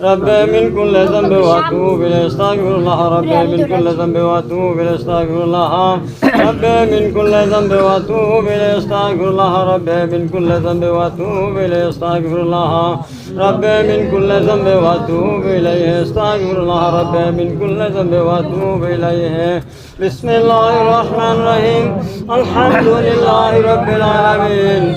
ربي من كل ذنب وأتوب إليه. أستغفر الله ربي من كل ذنب وأتوب إليه. أستغفر الله ربي من كل ذنب وأتوب إليه. أستغفر الله ربي من كل ذنب وأتوب إليه. أستغفر الله ربي من كل ذنب وأتوب إليه. أستغفر الله ربي من كل ذنب وأتوب إليه. بسم الله الرحمن الرحيم. الحمد لله رب العالمين.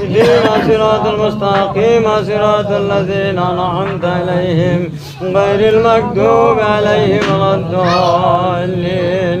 اهدنا صراط المستقيم صراط الذين أنعمت عليهم غير المغضوب عليهم ولا الضالين.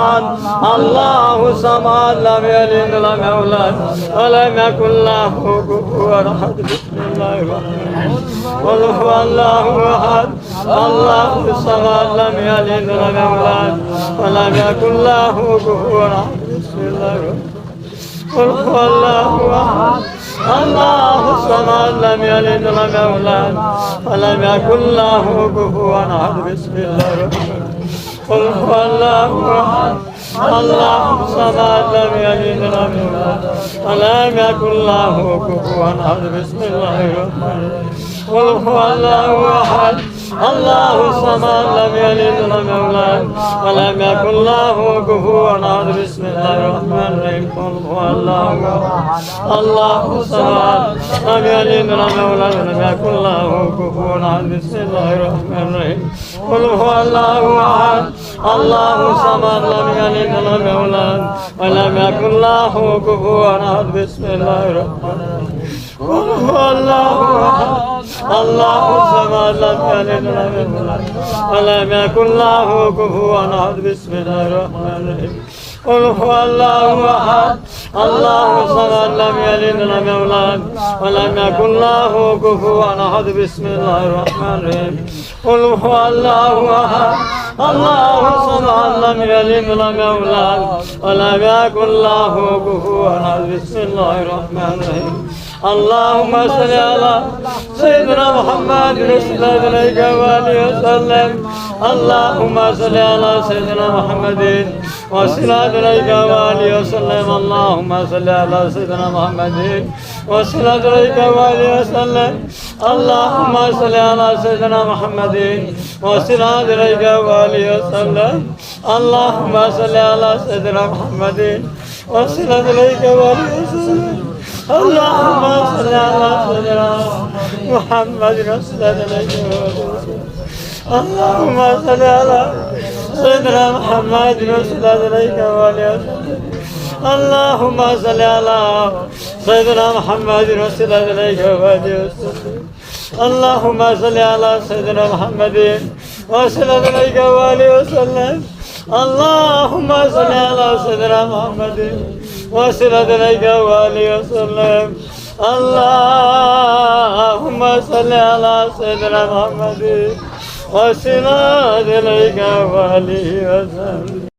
الله الصمد لم يلد ولم يولد ولم يكن له كفوا أحد بسم الله الرحمن قل هو الله أحد الله الصمد لم يلد ولم يولد ولم يكن له كفوا أحد بسم الله الرحمن قل هو الله أحد الله الصمد لم يلد ولم يولد ولم يكن له كفوا أحد بسم الله الرحمن قل هو الله أحد الله الصمد لم يلد ولم يولد ولم يكن له كفوا. أحد بسم الله الرحمن قل هو الله أحد الله الصمد لم يلد ولم يولد ولم يكن له كفوا. احد بسم الله الرحمن الرحيم قل هو الله احد الله الصمد لم يلد ولم يولد ولم يكن له كفوا. احد بسم الله الرحمن الرحيم قل هو الله أحد. Allahu samad lam yalid wa lam yulad wa lam yakul lahu kufuwan ahad. Bismillahir rahmanir rahim Allahu ahad Allahu samad lam yalid wa lam yulad wa lam yakul lahu kufuwan ahad. Bismillahir rahmanir rahim قل هو الله احد الله صمد لم يلد ولم يولد ولم يكن له كفوا احد بسم الله الرحمن الرحيم قل هو Allahu sallallahu aleyhi ve mevla ve la yakullahu kufuven Bismillahirrahmanirrahim. Allahümme salli ala Seyyidina Muhammed Resulullah aleyhi ve sellem. Allahümme salli ala Seyyidina Muhammedin رسول الله عليه وسلم اللهم صل على سيدنا محمد وصلاة عليك وآله وسلم اللهم صل على سيدنا محمد وصلاة عليك وآله وسلم اللهم صل على سيدنا محمد وصلاة عليك وآله وسلم اللهم صل على سيدنا محمد وصلاة عليك وآله وسلم اللهم صل على سيدنا محمد رسول الله اللهم صل على سيدنا محمد رسول الله وسلم. اللهم صل على سيدنا محمد رسول الله وسلم. اللهم صل على سيدنا محمد وصل عليك وآله وسلم. اللهم صل على سيدنا محمد وصل عليك وآله وسلم. اللهم صل على سيدنا محمد हसीना दिल का वाली हसन